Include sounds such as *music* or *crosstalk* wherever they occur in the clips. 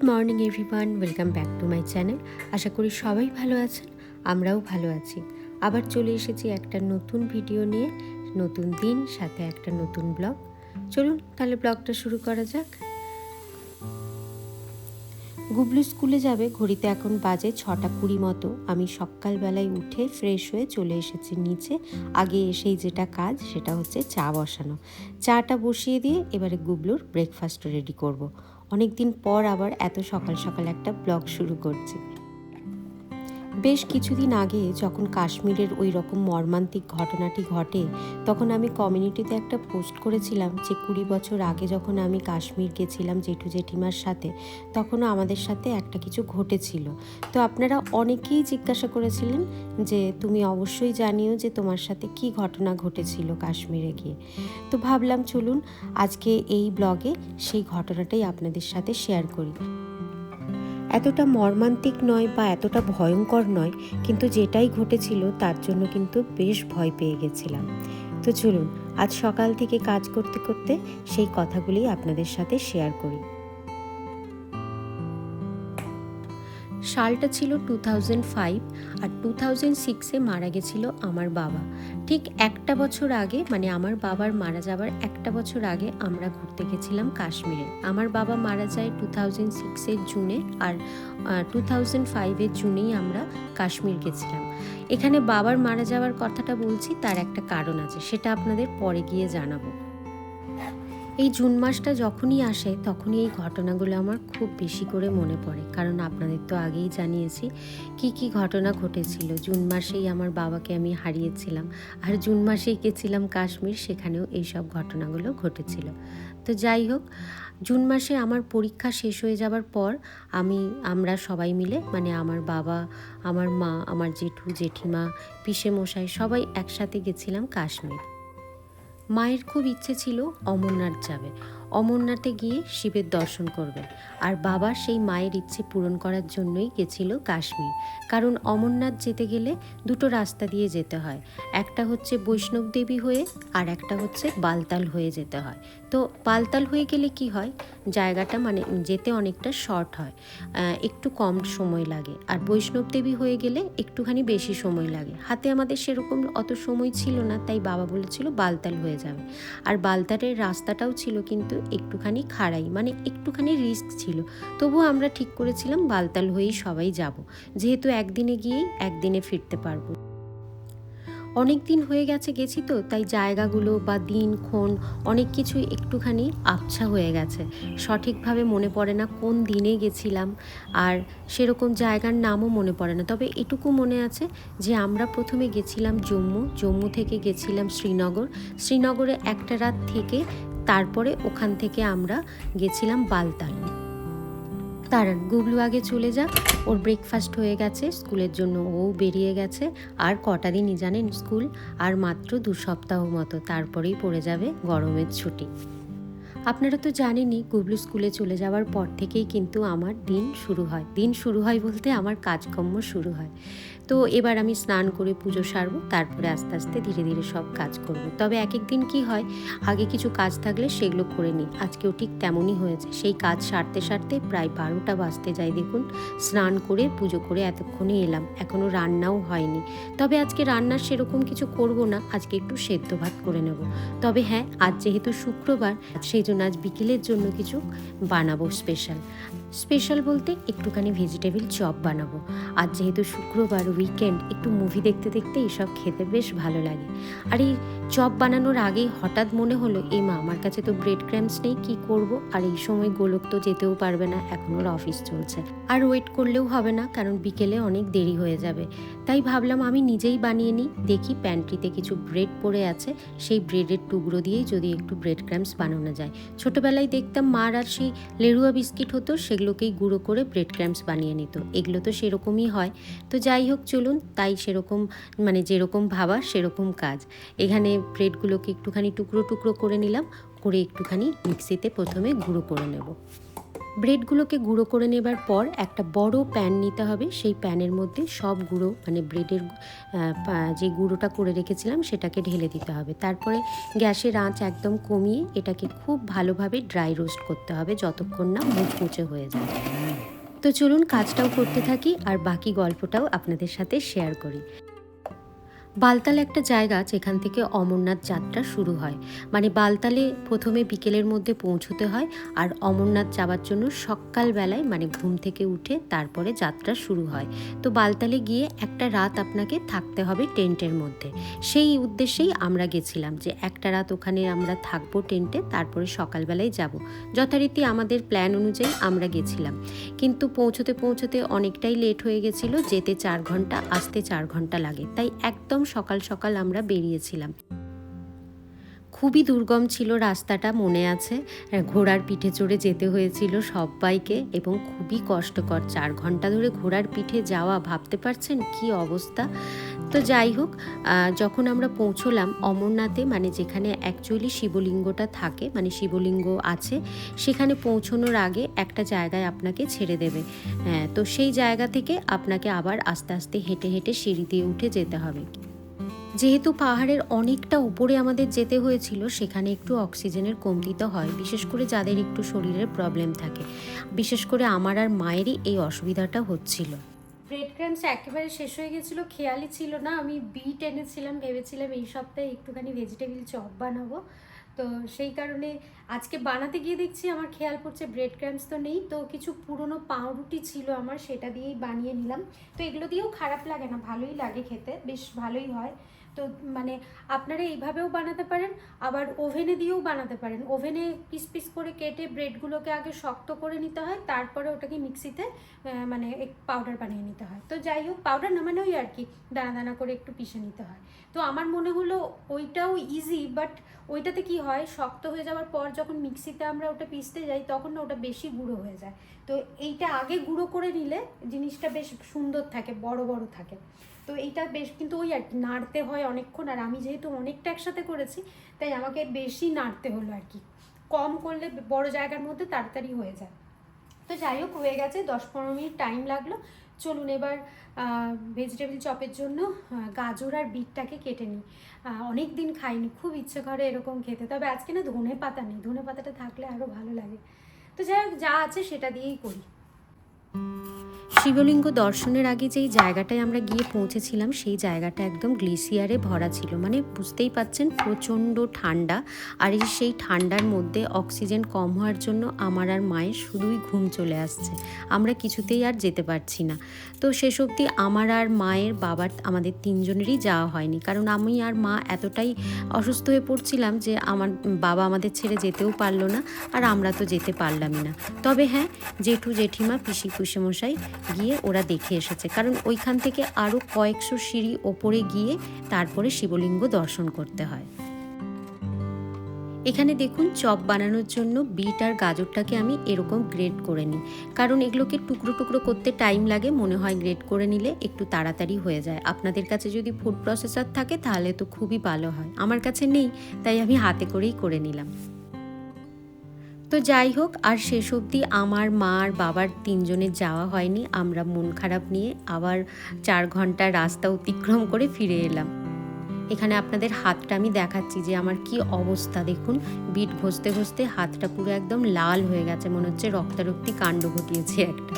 Good morning everyone welcome back to my channel আশা করি সবাই ভালো আছেন, আমরাও ভালো আছি। আবার চলে এসেছি একটা নতুন ভিডিও নিয়ে, নতুন দিন, সাথে একটা নতুন ব্লগ চলুন তাহলে ব্লগটা শুরু করা যাক। গুবলু স্কুলে যাবে, ঘড়িতে এখন বাজে ছটা কুড়ি মতো। আমি সকালবেলায় উঠে ফ্রেশ হয়ে চলে এসেছি নিচে। আগে এসেই যেটা কাজ, সেটা হচ্ছে চা বসানো। চাটা বসিয়ে দিয়ে এবারে গুবলুর ব্রেকফাস্ট রেডি করব। অনেক দিন পর আবার এত সকাল সকাল একটা ব্লগ শুরু করছি। বেশ কিছুদিন আগে যখন কাশ্মীরের ওই রকম মর্মান্তিক ঘটনাটি ঘটে, তখন আমি কমিউনিটিতে একটা পোস্ট করেছিলাম যে কুড়ি বছর আগে যখন আমি কাশ্মীর গেছিলাম জেঠু জেঠিমার সাথে, তখনও আমাদের সাথে একটা কিছু ঘটেছিল। তো আপনারা অনেকেই জিজ্ঞাসা করেছিলেন যে তুমি অবশ্যই জানিও যে তোমার সাথে কি ঘটনা ঘটেছিল কাশ্মীরে গিয়ে। তো ভাবলাম চলুন আজকে এই ব্লগে সেই ঘটনাটাই আপনাদের সাথে শেয়ার করি। এতটা মর্মান্তিক নয় বা এতটা ভয়ঙ্কর নয়, কিন্তু যেটাই ঘটেছিল তার জন্য কিন্তু বেশ ভয় পেয়ে গেছিলাম। তো চলুন, আজ সকাল থেকে কাজ করতে করতে সেই কথাগুলি আপনাদের সাথে শেয়ার করি। সালটা ছিল টু থাউজেন্ড ফাইভ আর টু থাউজেন্ড সিক্সে মারা গেছিল আমার বাবা। ঠিক একটা বছর আগে মানে আমার বাবার মারা যাবার একটা বছর আগে আমরা ঘুরতে গেছিলাম কাশ্মীরে। আমার বাবা মারা যায় টু থাউজেন্ড সিক্সের জুনে আর টু থাউজেন্ড ফাইভের জুনেই আমরা কাশ্মীর গেছিলাম। এখানে বাবার মারা যাওয়ার কথাটা বলছি, তার একটা কারণ আছে, সেটা আপনাদের পরে গিয়ে জানাব। এই জুন মাসটা যখনই আসে, তখনই এই ঘটনাগুলো আমার খুব বেশি করে মনে পড়ে। কারণ আপনাদের তো আগেই জানিয়েছি, কি কি ঘটনা ঘটেছিল। জুন মাসেই আমার বাবাকে আমি হারিয়েছিলাম। আর জুন মাসেই গেছিলাম কাশ্মীর, সেখানেও এইসব ঘটনাগুলো ঘটেছিল। তো যাই হোক, জুন মাসে আমার পরীক্ষা শেষ হয়ে যাবার পর আমি, আমরা সবাই মিলে মানে আমার বাবা, আমার মা, আমার জেঠু, জেঠিমা পিসে মশাই সবাই একসাথে গেছিলাম কাশ্মীর। মায়ের খুব ইচ্ছে ছিল অমরনাথ যাবে। অমরনাথে গিয়ে শিবের দর্শন করবে। আর বাবা সেই মায়ের ইচ্ছে পূরণ করার জন্যই গেছিল কাশ্মীর। কারণ অমরনাথ যেতে গেলে দুটো রাস্তা দিয়ে যেতে হয়। একটা হচ্ছে বৈষ্ণব দেবী হয়ে আর একটা হচ্ছে বালতাল হয়ে যেতে হয়। তো বালতাল হয়ে গেলে কি হয়? জায়গাটা মানে যেতে অনেকটা শর্ট হয়। একটু কম সময় লাগে। আর বৈষ্ণব দেবী হয়ে গেলে একটুখানি বেশি সময় লাগে। হাতে আমাদের সেরকম অত সময় ছিল না, তাই বাবা বলেছিল বালতাল হয়ে যাবে। আর বালতালের রাস্তাটাও ছিল কিন্তু একটুখানি খাড়াই মানে একটুখানি রিস্ক ছিল। তবু আমরা ঠিক করেছিলাম, বালতাল হয়েই সবাই যাব। যেহেতু একদিনে গিয়েই একদিনে ফিরতে পারব। অনেক দিন হয়ে গেছে গেছি তো, তাই জায়গাগুলো বা দিন, ক্ষণ অনেক কিছুই একটুখানি আবছা হয়ে গেছে। সঠিকভাবে মনে পড়ে না কোন দিনে গেছিলাম, আর সেরকম জায়গার নামও মনে পড়ে না। তবে এটুকু মনে আছে যে আমরা প্রথমে গেছিলাম জম্মু জম্মু থেকে গেছিলাম শ্রীনগর। শ্রীনগরে একটা রাত থেকে তারপরে ওখান থেকে আমরা গেছিলাম বালতাল দাঁড়ান গুগলু আগে চলে যা। ওর ব্রেকফাস্ট হয়ে গেছে, স্কুলের জন্য ও বেরিয়ে গেছে। আর কটা দিনই জানেন স্কুল? আর মাত্র দু সপ্তাহ মতো, তারপরেই পড়ে যাবে গরমের ছুটি। আপনারা তো জানেনই গুবলু স্কুলে চলে যাওয়ার পর থেকেই কিন্তু আমার দিন শুরু হয়। দিন শুরু হয় বলতে আমার কাজকর্ম শুরু হয়। তো এবার আমি স্নান করে পুজো সারবো, তারপরে আস্তে আস্তে ধীরে ধীরে সব কাজ করব। তবে এক এক দিন কী হয়, আগে কিছু কাজ থাকলে সেগুলো করে নিই। আজকেও ঠিক তেমনই হয়েছে। সেই কাজ সারতে সারতে প্রায় বারোটা বাজতে যায় দেখুন। স্নান করে পুজো করে এতক্ষণে এলাম। এখনও রান্নাও হয়নি। তবে আজকে রান্নার সেরকম কিছু করব না। আজকে একটু সেদ্ধ ভাত করে নেব। তবে হ্যাঁ আজ যেহেতু শুক্রবার, সেই জন্য আজ বিকেলের জন্য কিছু বানাবো স্পেশাল স্পেশাল বলতে একটুখানি ভেজিটেবিল চপ বানাবো। আর যেহেতু শুক্রবার উইকেন্ড একটু মুভি দেখতে দেখতে এইসব খেতে বেশ ভালো লাগে। আর এই চপ বানানোর আগেই হঠাৎ মনে হলো, এই মা, আমার কাছে তো ব্রেড ক্র্যাম্পস নেই, কি করব? আর এই সময় গোলক তো যেতেও পারবে না, এখন ওর অফিস চলছে। আর ওয়েট করলেও হবে না, কারণ বিকেলে অনেক দেরি হয়ে যাবে। তাই ভাবলাম আমি নিজেই বানিয়ে নিই, দেখি প্যান্ট্রিতে কিছু ব্রেড পড়ে আছে, সেই ব্রেডের টুকরো দিয়েই যদি একটু ব্রেড ক্র্যাম্পস বানানো যায়। ছোটোবেলায় দেখতাম মার আর সেই লেরুয়া বিস্কিট হতো সেগুলোকেই গুঁড়ো করে ব্রেড ক্র্যাম্পস বানিয়ে নিত। এগুলো তো সেরকমই হয়। তো যাই হোক, চলুন, তাই সেরকম মানে যেরকম ভাবা সেরকম কাজ। এখানে ব্রেডগুলোকে একটুখানি টুকরো টুকরো করে নিলাম, করে একটুখানি মিক্সিতে প্রথমে গুঁড়ো করে নেব। ব্রেডগুলোকে গুঁড়ো করে নেবার পর একটা বড় প্যান নিতে হবে। সেই প্যানের মধ্যে সব গুঁড়ো মানে ব্রেডের যে গুঁড়োটা করে রেখেছিলাম সেটাকে ঢেলে দিতে হবে। তারপরে গ্যাসের আঁচ একদম কমিয়ে এটাকে খুব ভালোভাবে ড্রাই রোস্ট করতে হবে যতক্ষণ না মুচমুচে হয়ে যায়। তো চলুন কাজটাও করতে থাকি আর বাকি গল্পটাও আপনাদের সাথে শেয়ার করি। বালতাল একটা জায়গা যেখান থেকে অমরনাথ যাত্রা শুরু হয়। মানে বালতালে প্রথমে বিকেলের মধ্যে পৌঁছতে হয় আর অমরনাথ যাওয়ার জন্য সকালবেলায় মানে ঘুম থেকে উঠে তারপরে যাত্রা শুরু হয়। তো বালতালে গিয়ে একটা রাত আপনাকে থাকতে হবে টেন্টের মধ্যে। সেই উদ্দেশ্যেই আমরা গেছিলাম যে একটা রাত ওখানে আমরা থাকব টেন্টে, তারপরে সকালবেলায় যাব। যথারীতি আমাদের প্ল্যান অনুযায়ী আমরা গেছিলাম। কিন্তু পৌঁছতে পৌঁছতে অনেকটাই লেট হয়ে গেছিল, যেতে চার ঘণ্টা, আসতে চার ঘণ্টা লাগে। তাই একদম সকাল সকাল আমরা বেরিয়েছিলাম। খুবই দুর্গম ছিল রাস্তাটা, মনে আছে? ঘোড়ার পিঠে চড়ে যেতে হয়েছিল সবাইকে এবং খুবই কষ্টকর। চার ঘণ্টা ধরে ঘোড়ার পিঠে যাওয়া, ভাবতে পারছেন কি অবস্থা? তো যাই হোক যখন আমরা পৌঁছলাম অমরনাথে মানে যেখানে অ্যাকচুয়ালি শিবলিঙ্গটা থাকে মানে শিবলিঙ্গ আছে, সেখানে পৌঁছানোর আগে একটা জায়গায় আপনাকে ছেড়ে দেবে। হ্যাঁ তো সেই জায়গা থেকে আপনাকে আবার আস্তে আস্তে হেঁটে হেঁটে সিঁড়ি দিয়ে উঠে যেতে হবে। যেহেতু পাহাড়ের অনেকটা উপরে আমাদের যেতে হয়েছিল, সেখানে একটু অক্সিজেনের কমতি তো হয়, বিশেষ করে যাদের একটু শরীরের প্রবলেম থাকে। বিশেষ করে আমার আর মায়েরই এই অসুবিধাটা হচ্ছিল। ব্রেড ক্রামস একেবারে শেষ হয়ে গেছিল, খেয়ালই ছিল না। আমি বিট এনেছিলাম, ভেবেছিলাম এই সপ্তাহে একটুখানি ভেজিটেবিল চপ বানাবো। তো সেই কারণে আজকে বানাতে গিয়ে দেখছি আমার খেয়াল পড়ছে ব্রেড ক্রামস তো নেই। তো কিছু পুরনো পাউরুটি ছিল আমার, সেটা দিয়েই বানিয়ে নিলাম। তো এগুলো দিয়েও খারাপ লাগে না, ভালোই লাগে খেতে, বেশ ভালোই হয়। তো মানে আপনারা এইভাবেও বানাতে পারেন, আবার ওভেনে দিয়েও বানাতে পারেন। ওভেনে পিস পিস করে কেটে ব্রেডগুলোকে আগে শক্ত করে নিতে হয়, তারপরে ওটাকে মিক্সিতে মানে পাউডার বানিয়ে নিতে হয়। তো যাই হোক, পাউডার না মানে ওই আর কি দানা দানা করে একটু পিষে নিতে হয়। তো আমার মনে হলো ওইটাও ইজি বাট ওইটাতে কি হয়, শক্ত হয়ে যাওয়ার পর যখন মিক্সিতে আমরা ওটা পিষতে যাই, তখন না ওটা বেশি গুঁড়ো হয়ে যায়। তো এইটা আগে গুঁড়ো করে নিলে জিনিসটা বেশ সুন্দর থাকে, বড় বড় থাকে। তো এইটা বেশ, কিন্তু ওই আর কি, নাড়তে হয় অনেকক্ষণ, আর আমি যেহেতু অনেকটা একসাথে করেছি, তাই আমাকে বেশি নাড়তে হলো আর কি। কম করলে বড় জায়গার মধ্যে তাড়াতাড়ি হয়ে যায়। তো যাই হোক, হয়ে গেছে, দশ পনেরো মিনিট টাইম লাগল। চলুন এবার ভেজিটেবল চপের জন্য গাজর আর বিটটাকে কেটে নিই। অনেক দিন খাইনি, খুব ইচ্ছে করে এরকম খেতে। তবে আজকে না ধনে পাতা নেই ধনে পাতাটা থাকলে আরও ভালো লাগে। তো যাই হোক, যা আছে সেটা দিয়েই করি। শিবলিঙ্গ দর্শনের আগে যেই জায়গাটায় আমরা গিয়ে পৌঁছেছিলাম, সেই জায়গাটা একদম গ্লেসিয়ারে ভরা ছিল। মানে বুঝতেই পাচ্ছেন প্রচণ্ড ঠান্ডা। আর এই সেই ঠান্ডার মধ্যে অক্সিজেন কম হওয়ার জন্য আমার আর মায়ের শুধুই ঘুম চলে আসছে। আমরা কিছুতেই আর যেতে পারছি না। তো শেষ অবধি আমার আর মায়ের বাবার আমাদের তিনজনেরই যাওয়া হয়নি। কারণ আমি আর মা এতটাই অসুস্থ হয়ে পড়ছিলাম যে আমার বাবা আমাদের ছেড়ে যেতেও পারল না, আর আমরা তো যেতে পারলামই না। তবে হ্যাঁ জেঠু জেঠিমা পিসি কুসেমশাই গিয়ে ওরা দেখে এসেছে। কারণ ওইখান থেকে আরও কয়েকশো সিঁড়ি ওপরে গিয়ে তারপরে শিবলিঙ্গ দর্শন করতে হয়। এখানে দেখুন, চপ বানানোর জন্য বিট আর গাজরটাকে আমি এরকম গ্রেড করে নিই। কারণ এগুলোকে টুকরো টুকরো করতে টাইম লাগে, মনে হয় গ্রেড করে নিলে একটু তাড়াতাড়ি হয়ে যায়। আপনাদের কাছে যদি ফুড প্রসেসার থাকে, তাহলে তো খুবই ভালো হয়। আমার কাছে নেই, তাই আমি হাতে করেই করে নিলাম। তো যাই হোক, আর শেষ অবধি আমার মা আর বাবার তিনজনের যাওয়া হয়নি। আমরা মন খারাপ নিয়ে আবার চার ঘণ্টা রাস্তা অতিক্রম করে ফিরে এলাম। এখানে আপনাদের হাতটা আমি দেখাচ্ছি যে আমার কি অবস্থা। দেখুন, বিট ঘষতে ঘষতে হাতটা পুরো একদম লাল হয়ে গেছে, মনে হচ্ছে রক্তারক্তি কাণ্ড ঘটিয়েছে একটা।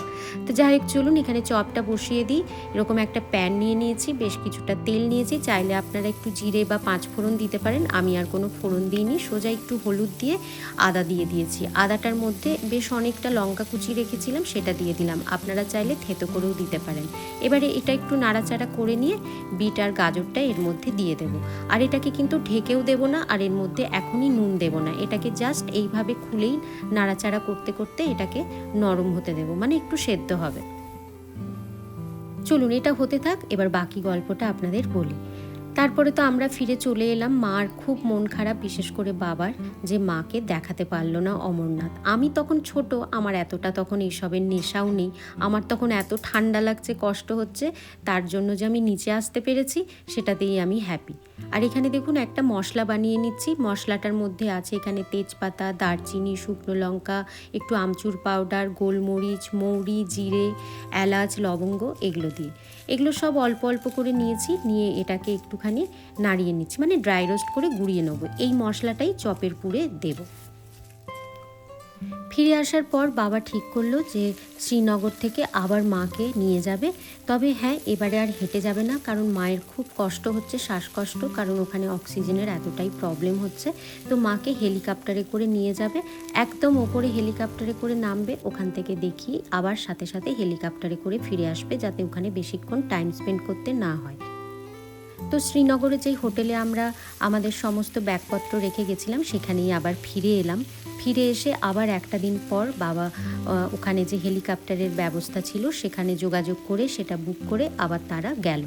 তো যাই হোক, চলুন এখানে চপটা বসিয়ে দিই। এরকম একটা প্যান নিয়ে নিয়েছি, বেশ কিছুটা তেল নিয়েছি। চাইলে আপনারা একটু জিরে বা পাঁচ ফোড়ন দিতে পারেন। আমি আর কোনো ফোড়ন দিইনি, সোজা একটু হলুদ দিয়ে আদা দিয়ে দিয়েছি। আদাটার মধ্যে বেশ অনেকটা লঙ্কা কুচি রেখেছিলাম, সেটা দিয়ে দিলাম। আপনারা চাইলে থেতো করেও দিতে পারেন। এবারে এটা একটু নাড়াচাড়া করে নিয়ে বিট আর গাজরটা এর মধ্যে দিয়ে দেবো। আর এটাকে কিন্তু ঢেকেও দেব না, আর এর মধ্যে এখনই নুন দেব না। এটাকে জাস্ট এইভাবে খুলেই নাড়াচাড়া করতে করতে এটাকে নরম হতে দেব মানে একটু সেদ্ধ হবে। চলুন, এটা হতে থাক। এবার বাকি গল্পটা আপনাদের বলি। তারপরে তো আমরা ফিরে চলে এলাম মার খুব মন খারাপ, বিশেষ করে বাবার, যে মাকে দেখাতে পারল না অমরনাথ। আমি তখন ছোট, আমার এতটা তখন এইসবের নেশাও নেই। আমার তখন এত ঠান্ডা লাগছে, কষ্ট হচ্ছে, তার জন্য যে আমি নিচে আসতে পেরেছি, সেটাতেই আমি হ্যাপি আর এখানে দেখুন, একটা মশলা বানিয়ে নিচ্ছি। মশলাটার মধ্যে আছে এখানে তেজপাতা, দারচিনি, শুকনো লঙ্কা, একটু আমচুর পাউডার, গোলমরিচ, মৌরি, জিরে, এলাচ, লবঙ্গ এগুলো দিয়ে। এগুলো সব অল্প অল্প করে নিয়েছি, নিয়ে এটাকে একটুখানি নাড়িয়ে নিচ্ছি মানে ড্রাই রোস্ট করে গুঁড়িয়ে নেব। এই মশলাটাই চপের পুরে দেবো। ফিরে আসার পর বাবা ঠিক করল যে শ্রীনগর থেকে আবার মাকে নিয়ে যাবে। তবে হ্যাঁ এবারে আর হেঁটে যাবে না, কারণ মায়ের খুব কষ্ট হচ্ছে, শ্বাসকষ্ট, কারণ ওখানে অক্সিজেনের এতটাই প্রবলেম হচ্ছে। তো মাকে হেলিকপ্টারে করে নিয়ে যাবে, একদম ওপরে হেলিকপ্টারে করে নামবে, ওখান থেকে দেখি আবার সাথে সাথে হেলিকপ্টারে করে ফিরে আসবে, যাতে ওখানে বেশিক্ষণ টাইম স্পেন্ড করতে না হয়। তো শ্রীনগরে যেই হোটেলে আমরা আমাদের সমস্ত ব্যাগপত্র রেখে গেছিলাম, সেখানেই আবার ফিরে এলাম। ফিরে এসে আবার একটা দিন পর বাবা ওখানে যে হেলিকপ্টারের ব্যবস্থা ছিল, সেখানে যোগাযোগ করে সেটা বুক করে আবার তারা গেল।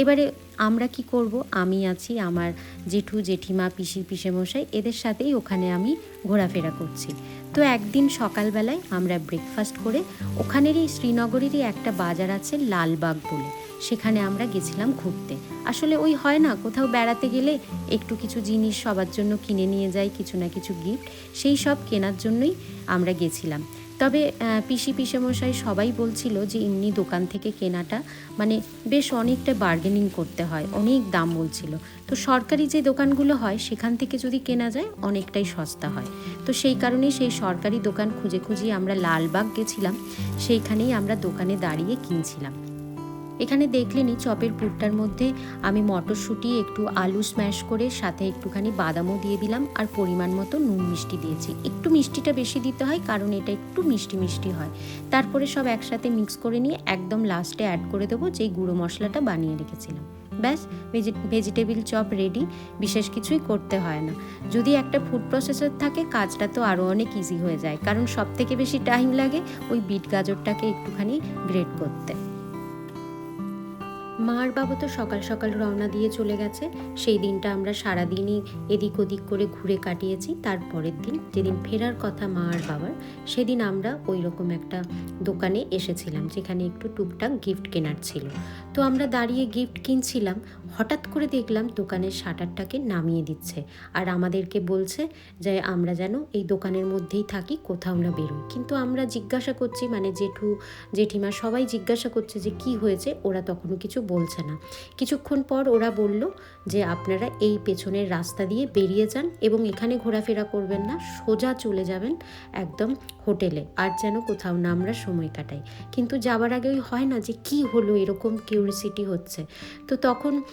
এবারে আমরা কি করব? আমি আছি আমার জেঠু, জেঠিমা, পিসি, পিসেমশাই, এদের সাথেই ওখানে আমি ঘোরাফেরা করছি। তো একদিন সকালবেলায় আমরা ব্রেকফাস্ট করে, ওখানেরই, শ্রীনগরেরই একটা বাজার আছে লালবাগ বলে। সেখানে আমরা গেছিলাম ঘুরতে। আসলে ওই হয় না, কোথাও বেড়াতে গেলে একটু কিছু জিনিস সবার জন্য কিনে নিয়ে যাই, কিছু না কিছু গিফট সেই সব কেনার জন্যই আমরা গেছিলাম। তবে পিসি পিসেমশাই সবাই বলছিল যে এমনি দোকান থেকে কেনাটা মানে বেশ অনেকটা বার্গেনিং করতে হয়, অনেক দাম বলছিল। তো সরকারি যে দোকানগুলো হয়, সেখান থেকে যদি কেনা যায়, অনেকটাই সস্তা হয়। তো সেই কারণেই সেই সরকারি দোকান খুঁজে খুঁজে আমরা লালবাগ গেছিলাম, সেইখানেই আমরা দোকানে দাঁড়িয়ে কিনছিলাম। এখানে দেখলেনি চপের পুরটার মধ্যে আমি মটরশুঁটি, একটু আলু স্ম্যাশ করে, সাথে একটুখানি বাদামও দিয়ে দিলাম আর পরিমাণ মতো নুন মিষ্টি দিয়েছি। একটু মিষ্টিটা বেশি দিতে হয় কারণ এটা একটু মিষ্টি মিষ্টি হয়। তারপরে সব একসাথে মিক্স করে নিয়ে একদম লাস্টে অ্যাড করে দেবো যেই গুঁড়ো মশলাটা বানিয়ে রেখেছিলাম। ব্যাস ভেজিটেবিল চপ রেডি বিশেষ কিছুই করতে হয় না। যদি একটা ফুড প্রসেসর থাকে, কাজটা তো আরও অনেক ইজি হয়ে যায়। কারণ সব থেকে বেশি টাইম লাগে ওই বিট গাজরটাকে একটুখানি গ্রেট করতে। মা আর বাবা তো সকাল সকাল রওনা দিয়ে চলে গেছে। সেই দিনটা আমরা সারাদিনই এদিক ওদিক করে ঘুরে কাটিয়েছি। তারপরের দিন যেদিন ফেরার কথা মা আর বাবার, সেদিন আমরা ওই রকম একটা দোকানে এসেছিলাম, যেখানে একটু টুকটাক গিফট কেনার ছিল। তো আমরা দাঁড়িয়ে গিফট কিনছিলাম। হঠাৎ করে দেখলাম দোকানের শাটারটাকে নামিয়ে দিচ্ছে আর আমাদেরকে বলছে যে আমরা যেন এই দোকানের মধ্যেই থাকি, কোথাও না বেরোই। কিন্তু আমরা জিজ্ঞাসা করছি মানে জেঠু, জেঠিমা সবাই জিজ্ঞাসা করছে যে কি হয়েছে, ওরা তখনও কিছু বলছে না। কিছুক্ষণ পর ওরা বলল যে আপনারা এই পেছনের রাস্তা দিয়ে বেরিয়ে যান এবং এখানে ঘোরাফেরা করবেন না, সোজা চলে যাবেন একদম হোটেলে আর যেন কোথাও না আমরা সময় কাটাই। কিন্তু যাবার আগে ওই হয় না যে কি হলো, এরকম কিউরিসিটি হচ্ছে। তো তখন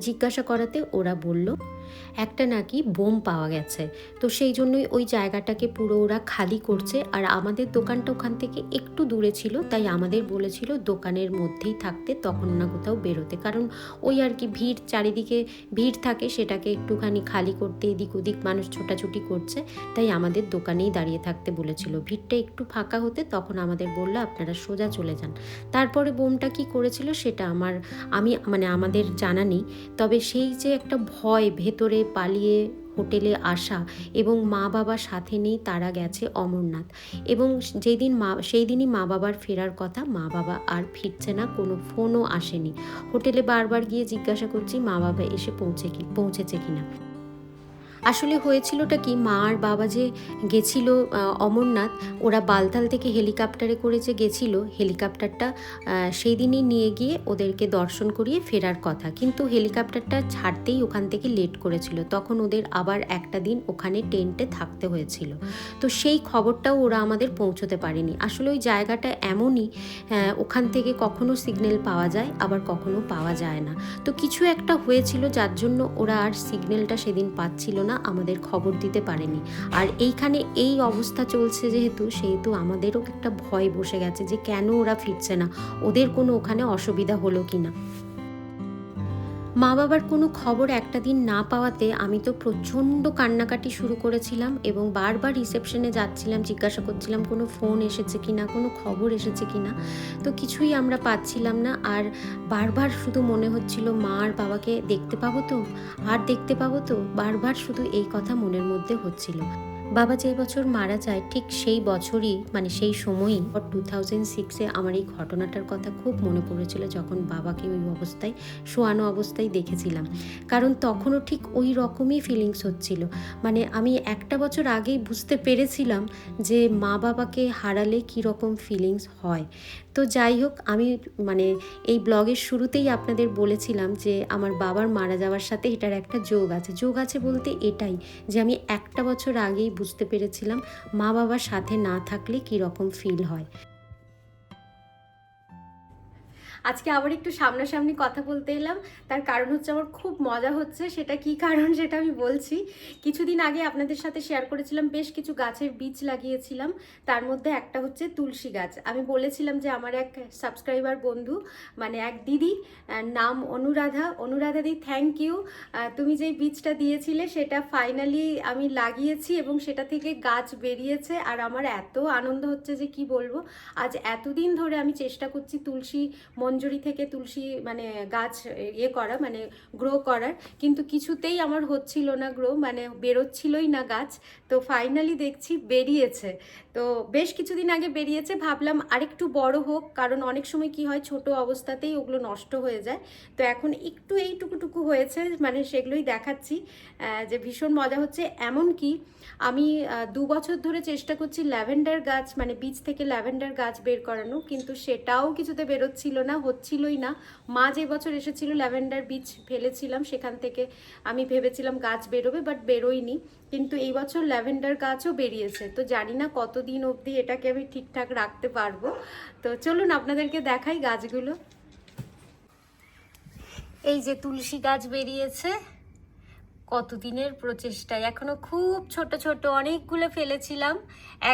জিজ্ঞাসা করাতে ওরা বলল, একটা নাকি বোম পাওয়া গেছে। তো সেই জন্যই ওই জায়গাটাকে পুরো ওরা খালি করছে। আর আমাদের দোকানটা ওখান থেকে একটু দূরে ছিল, তাই আমাদের বলেছিল দোকানের মধ্যেই থাকতে, তখন না কোথাও বেরোতে। কারণ ওই আর কি ভিড়, চারিদিকে ভিড় থাকে, সেটাকে একটুখানি খালি করতে, এদিক ওদিক মানুষ ছোটাছুটি করছে। তাই আমাদের দোকানেই দাঁড়িয়ে থাকতে বলেছিল। ভিড়টা একটু ফাঁকা হতে তখন আমাদের বলল, আপনারা সোজা চলে যান। তারপরে বোমটা কি করেছিল, সেটা আমার, আমি মানে আমাদের জানা নেই। তবে সেই যে একটা ভয় ভেতরে পালিয়ে হোটেলে আসা এবং মা বাবা সাথে নেই, তারা গেছে অমরনাথ। এবং যেদিন মা সেই দিনই মা বাবার ফেরার কথা, মা বাবা আর ফিরছে না, কোনো ফোনও আসেনি। হোটেলে বারবার গিয়ে জিজ্ঞাসা করছি, মা বাবা এসে পৌঁছে কি, পৌঁছেছে কিনা। আসলে হয়েছিলটা কি? মা আর বাবা যে গেছিল অমরনাথ, ওরা বালতাল থেকে হেলিকপ্টারে করে যে গেছিল, হেলিকপ্টারটা সেই দিনই নিয়ে গিয়ে ওদেরকে দর্শন করিয়ে ফেরার কথা। কিন্তু হেলিকপ্টারটা ছাড়তেই ওখান থেকে লেট করেছিল। তখন ওদের আবার একটা দিন ওখানে টেন্টে থাকতে হয়েছিল। তো সেই খবরটাও ওরা আমাদের পৌঁছতে পারেনি। আসলে ওই জায়গাটা এমনই ওখান থেকে কখনো সিগন্যাল পাওয়া যায়, আবার কখনো পাওয়া যায় না। তো কিছু একটা হয়েছিল, যার জন্য ওরা আর সিগন্যালটা সেদিন পাচ্ছিল না। আমাদের খবর দিতে পারেনি। আর এইখানে এই অবস্থা চলছে যেহেতু, সেহেতু আমাদেরও একটা ভয় বসে গেছে যে কেন ওরা ফিরছে না? ওদের কোনো ওখানে অসুবিধা হলো কি না মা বাবার কোনো খবর একটা দিন না পাওয়াতে আমি তো প্রচণ্ড কান্নাকাটি শুরু করেছিলাম এবং বারবার রিসেপশনে যাচ্ছিলাম, জিজ্ঞাসা করছিলাম, কোনো ফোন এসেছে কি না? কোনো খবর এসেছে কি না? তো কিছুই আমরা পাচ্ছিলাম না আর বারবার শুধু মনে হচ্ছিল, মা আর বাবাকে দেখতে পাবো তো? আর দেখতে পাবো তো? বারবার শুধু এই কথা মনের মধ্যে হচ্ছিল। বাবা যে বছর মারা যায়, ঠিক সেই বছরই মানে সেই সময়ই টু থাউজেন্ড সিক্সে আমার এই ঘটনাটার কথা খুব মনে পড়েছিল যখন বাবাকে ওই অবস্থায়, শোয়ানো অবস্থায় দেখেছিলাম। কারণ তখনও ঠিক ওই রকমই ফিলিংস হচ্ছিল। মানে আমি একটা বছর আগেই বুঝতে পেরেছিলাম যে মা বাবাকে হারালে কী রকম ফিলিংস হয়। তো যাই হোক, আমি মানে এই ব্লগের শুরুতেই আপনাদের বলেছিলাম যে আমার বাবার মারা যাওয়ার সাথে এটার একটা যোগ আছে। যোগ আছে বলতে এটাই যে আমি একটা বছর আগেই বুঝতে পেরেছিলাম মা বাবার সাথে না থাকলে কীরকম ফিল হয়। আজকে আবার একটু সামনাসামনি কথা বলতে এলাম। তার কারণ হচ্ছে আমার খুব মজা হচ্ছে। সেটা কি কারণ *laughs* সেটা আমি বলছি। কিছুদিন আগে আপনাদের সাথে শেয়ার করেছিলাম, বেশ কিছু গাছের বীজ লাগিয়েছিলাম। তার মধ্যে একটা হচ্ছে তুলসী গাছ। আমি বলেছিলাম যে আমার এক সাবস্ক্রাইবার বন্ধু মানে এক দিদি নাম অনুরাধা। অনুরাধা দি থ্যাংক ইউ তুমি যেই বীজটা দিয়েছিলে, সেটা ফাইনালি আমি লাগিয়েছি এবং সেটা থেকে গাছ বেরিয়েছে। আর আমার এত আনন্দ হচ্ছে যে কি বলব, আজ এতদিন ধরে আমি চেষ্টা করছি তুলসী মঞ্জুরি থেকে তুলসী মানে গাছ ইয়ে করা মানে গ্রো করার। কিন্তু কিছুতেই আমার হচ্ছিল না গ্রো মানে বেরোচ্ছিলই না গাছ। তো ফাইনালি দেখছি বেরিয়েছে। তো বেশ কিছুদিন আগে বেরিয়েছে, ভাবলাম আরেকটু বড় হোক, কারণ অনেক সময় কি হয়, ছোট অবস্থাতেই ওগুলো নষ্ট হয়ে যায়। তো এখন একটু এইটুকুটুকু হয়েছে মানে সেগুলোই দেখাচ্ছি। যে ভীষণ মজা হচ্ছে। এমন কি আমি দু বছর ধরে চেষ্টা করছি ল্যাভেন্ডার গাছ মানে বীজ থেকে ল্যাভেন্ডার গাছ বের করানো কিন্তু সেটাও কিছুতে বেরোচ্ছিল না। হচ্ছিলই না। মা যে বছর এসেছিল ল্যাভেন্ডার বীজ ফেলেছিলাম, সেখান থেকে আমি ভেবেছিলাম গাছ বেরোবে, বাট বেরোয়নি। কিন্তু এই বছর ল্যাভেন্ডার গাছও বেরিয়েছে। তো জানি না কতদিন অবধি এটাকে আমি ঠিকঠাক রাখতে পারব। তো চলুন আপনাদেরকে দেখাই গাছগুলো। এই যে তুলসী গাছ বেরিয়েছে। কতদিনের প্রচেষ্টায় এখনও খুব ছোট ছোট, অনেকগুলো ফেলেছিলাম।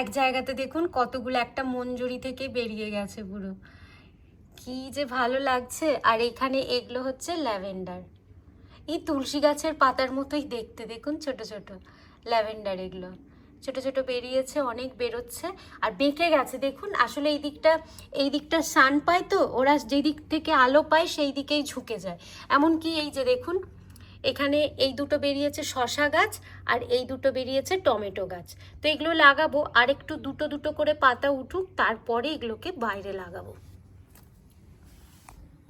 এক জায়গাতে দেখুন কতগুলো, একটা মঞ্জুরি থেকে বেরিয়ে গেছে পুরো। কি যে ভালো লাগছে। আর এখানে এগুলো হচ্ছে ল্যাভেন্ডার। এই তুলসী গাছের পাতার মতোই দেখতে, দেখুন ছোট ছোট ল্যাভেন্ডার এগুলো। ছোট ছোট বেরিয়েছে, অনেক বেরোচ্ছে। আর বেঁকে গেছে, দেখুন, আসলে এই দিকটা এই দিকটা সান পায় তো, ওরা যেই দিক থেকে আলো পায়, সেই দিকেই ঝুঁকে যায়। এমনকি এই যে দেখুন, এখানে এই দুটো বেরিয়েছে শশা গাছ, আর এই দুটো বেরিয়েছে টমেটো গাছ। তো এগুলো লাগাবো আর একটু দুটো দুটো করে পাতা উঠুক, তারপরে এগুলোকে বাইরে লাগাবো।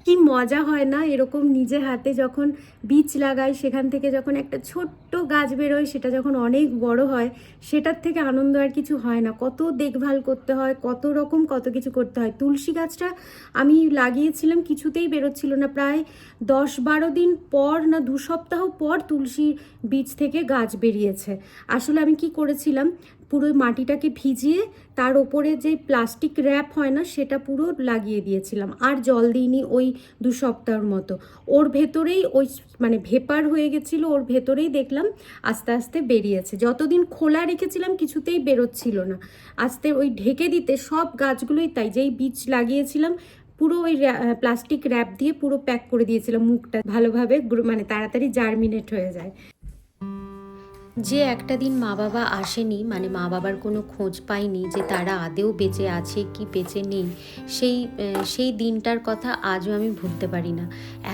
কি মজা হয় না এরকম নিজে হাতে যখন বীজ লাগাই, সেখান থেকে যখন একটা ছোট্ট গাছ বেরোয়, সেটা যখন অনেক বড় হয়, সেটার থেকে আনন্দ আর কিছু হয় না। কত দেখভাল করতে হয়, কত রকম কত কিছু করতে হয়। তুলসী গাছটা আমি লাগিয়েছিলাম, কিছুতেই বেরোচ্ছিল না। প্রায় দশ বারো দিন পর না দু সপ্তাহ পর তুলসীর বীজ থেকে গাছ বেরিয়েছে। আসলে আমি কি করেছিলাম পুরো মাটিটাকে ভিজিয়ে তার ওপরে যে প্লাস্টিক র্যাপ হয় না, সেটা পুরো লাগিয়ে দিয়েছিলাম। আর জল দিইনি ওই দু সপ্তাহের মতো। ওর ভেতরেই ওই মানে ভেপার হয়ে গেছিল, ওর ভেতরেই দেখলাম আস্তে আস্তে বেরিয়েছে। যতদিন খোলা রেখেছিলাম, কিছুতেই বেরোচ্ছিল না। আস্তে ওই ঢেকে দিতে সব গাছগুলোই তাই, যেই বীজ লাগিয়েছিলাম, পুরো ওই প্লাস্টিক র্যাপ দিয়ে পুরো প্যাক করে দিয়েছিলাম মুখটা। ভালোভাবে মানে তাড়াতাড়ি জার্মিনেট হয়ে যায়। যে একটা দিন মা বাবা আসেনি মানে মা বাবার কোনো খোঁজ পাইনি যে তারা আদেও বেঁচে আছে কি বেঁচে নেই, সেই সেই দিনটার কথা আজও আমি ভুলতে পারি না।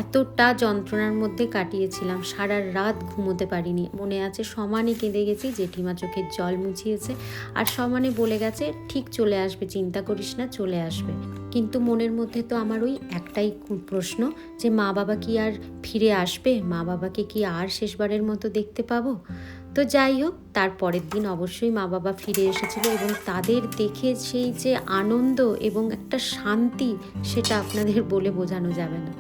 এতটা যন্ত্রণার মধ্যে কাটিয়েছিলাম, সারা রাত ঘুমোতে পারিনি। মনে আছে সমানে কেঁদে গেছি, জেঠিমা চোখের জল মুছিয়েছে, আর সমানে বলে গেছে, ঠিক চলে আসবে, চিন্তা করিস না, চলে আসবে। কিন্তু মনের মধ্যে তো আমার ওই একটাই প্রশ্ন যে মা বাবা কি আর ফিরে আসবে? মা বাবাকে কি আর শেষবারের মতো দেখতে পাবো? তো যাই হোক, তার পরের দিন অবশ্যই মা বাবা ফিরে এসেছিল এবং তাদের দেখে সেই যে আনন্দ এবং একটা শান্তি সেটা আপনাদের বলে বোঝানো যাবে না।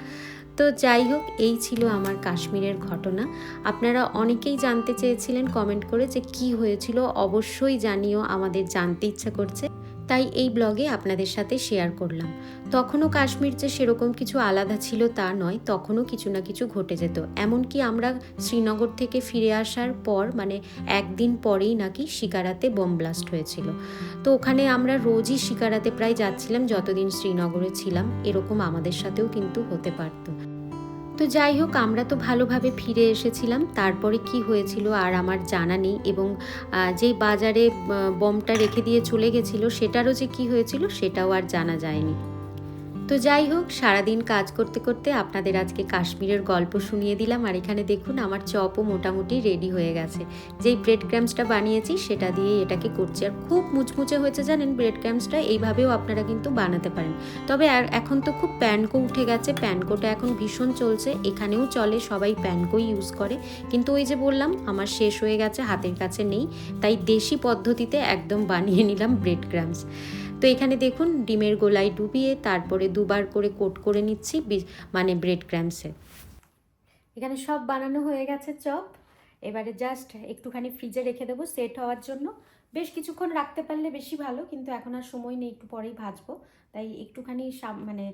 তো যাই হোক, এই ছিল আমার কাশ্মীরের ঘটনা। আপনারা অনেকেই জানতে চেয়েছিলেন কমেন্ট করে যে কি হয়েছিল। অবশ্যই জানিও, আমাদের জানতে ইচ্ছা করছে। তাই এই ব্লগে আপনাদের সাথে শেয়ার করলাম। তখনও কাশ্মীর যে সেরকম কিছু আলাদা ছিল তা নয়, তখনও কিছু না কিছু ঘটে যেত। এমনকি আমরা শ্রীনগর থেকে ফিরে আসার পর মানে একদিন পরেই নাকি শিকারাতে বোম ব্লাস্ট হয়েছিল। তো ওখানে আমরা রোজই শিকারাতে প্রায় যাচ্ছিলাম, যতদিন শ্রীনগরে ছিলাম, এরকম আমাদের সাথেও কিন্তু হতে পারতো। তো যাই হোক, আমরা তো ভালোভাবে ফিরে এসেছিলাম। তারপরে কি হয়েছিল আর আমার জানা নেই এবং যেই বাজারে বমটা রেখে দিয়ে চলে গেছিল, সেটারও যে কি হয়েছিল সেটাও আর জানা যায়নি। তো যাই হোক, সারাদিন কাজ করতে করতে আপনাদের আজকে কাশ্মীরের গল্প শুনিয়ে দিলাম। আর এখানে দেখুন, আমার চপও মোটামুটি রেডি হয়ে গেছে। যেই ব্রেড ক্র্যাম্পসটা বানিয়েছি, সেটা দিয়ে এটাকে করছি। আর খুব মুচমুচে হয়েছে জানেন ব্রেড ক্র্যাম্পসটা এইভাবেও আপনারা কিন্তু বানাতে পারেন। তবে আর এখন তো খুব প্যানকো উঠে গেছে। প্যানকোটা এখন ভীষণ চলছে। এখানেও চলে, সবাই প্যানকোই ইউজ করে। কিন্তু ওই যে বললাম, আমার শেষ হয়ে গেছে, হাতের কাছে নেই। তাই দেশি পদ্ধতিতে একদম বানিয়ে নিলাম ব্রেড ক্রামস তো এখানে দেখুন, ডিমের গোলায় ডুবিয়ে তারপরে দুবার করে কোট করে নিচ্ছি মানে ব্রেড ক্রামসে এখানে সব বানানো হয়ে গেছে, চপ। এবারে জাস্ট একটুখানি ফ্রিজে রেখে দেবো, সেট হওয়ার জন্য। বেশ কিছুক্ষণ রাখতে পারলে বেশি ভালো, কিন্তু এখন আর সময় নেই, একটু পরেই ভাজবো। তাই একটুখানি মানে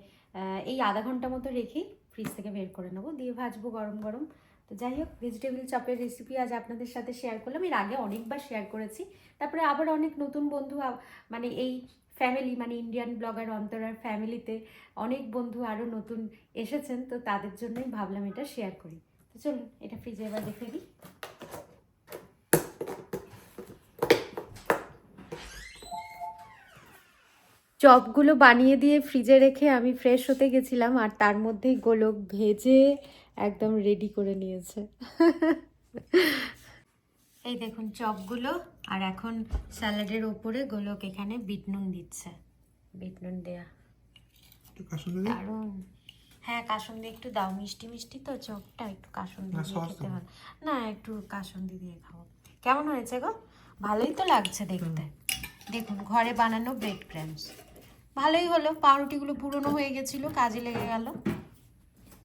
এই আধা ঘণ্টা মতো রেখেই ফ্রিজ থেকে বের করে নেব। দিয়ে ভাজবো গরম গরম। তো যাই হোক ভেজিটেবল চপের রেসিপি আজ আপনাদের সাথে শেয়ার করলাম। এর আগে অনেকবার শেয়ার করেছি। তারপরে আবার অনেক নতুন বন্ধু মানে এই ফ্যামিলি মানে ইন্ডিয়ান ব্লগার অন্তরার ফ্যামিলিতে অনেক বন্ধু আরও নতুন এসেছেন, তো তাদের জন্যই ভাবলাম এটা শেয়ার করি। তো চলুন, এটা ফ্রিজে এবার রেখে দিই চপগুলো বানিয়ে দিয়ে ফ্রিজে রেখে আমি ফ্রেশ হতে গেছিলাম, আর তার মধ্যেই গোলক ভেজে একদম রেডি করে নিয়েছে। এই দেখুন চপগুলো। আর এখন স্যালাডের ওপরে গোলক এখানে বিট নুন দিচ্ছে। বিট নুন দেয়া? দারুণ। হ্যাঁ কাসুন্দি একটু দাও। মিষ্টি মিষ্টি তো চপটা একটু কাসুন্দি দিয়ে খেতে। ভালো না একটু কাসুন্দি দিয়ে খাও কেমন হয়েছে গো? ভালোই তো লাগছে দেখতে। দেখুন ঘরে বানানো ব্রেড ক্র্যাম্পস ভালোই হলো পাউরুটিগুলো পুরনো হয়ে গেছিল কাজে লেগে গেল।